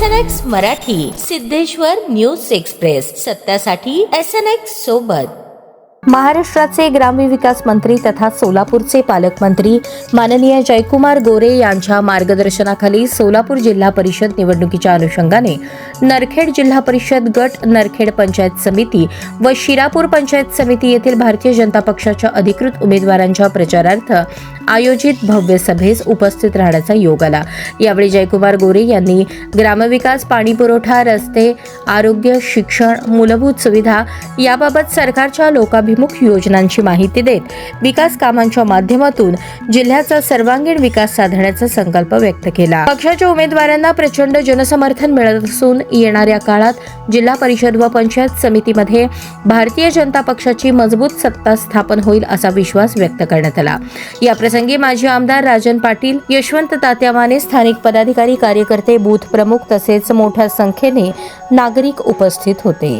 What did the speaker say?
S N X Marathi Siddheshwar news express. सत्यासाठी S N X सोबत. महाराष्ट्राचे ग्रामविकास मंत्री तथा सोलापूरचे पालकमंत्री माननीय जयकुमार गोरे यांच्या मार्गदर्शनाखाली सोलापूर जिल्हा परिषद निवडणुकीच्या अनुषंगाने नरखेड जिल्हा परिषद गट नरखेड पंचायत समिती व शिरापूर पंचायत समिती येथील भारतीय जनता पक्षाच्या अधिकृत उमेदवारांच्या प्रचारार्थ आयोजित भव्य सभेस उपस्थित राहण्याचा योग आला. यावेळी जयकुमार गोरे यांनी ग्रामविकास पाणीपुरवठा रस्ते आरोग्य शिक्षण मूलभूत सुविधा याबाबत सरकारच्या लोकाभिमुख योजनांची माहिती देत विकास कामांच्या माध्यमातून जिल्ह्याचा सर्वांगीण विकास साधण्याचा संकल्प व्यक्त केला. पक्षाच्या उमेदवारांना प्रचंड जनसमर्थन मिळत असून येणाऱ्या काळात जिल्हा परिषद व पंचायत समितीमध्ये भारतीय जनता पक्षाची मजबूत सत्ता स्थापन होईल असा विश्वास व्यक्त करण्यात आला. या प्रसंगी माजी आमदार राजन पाटील यशवंत तात्यावाने स्थानिक पदाधिकारी कार्यकर्ते बूथ प्रमुख तसेच मोठ्या संख्येने नागरिक उपस्थित होते.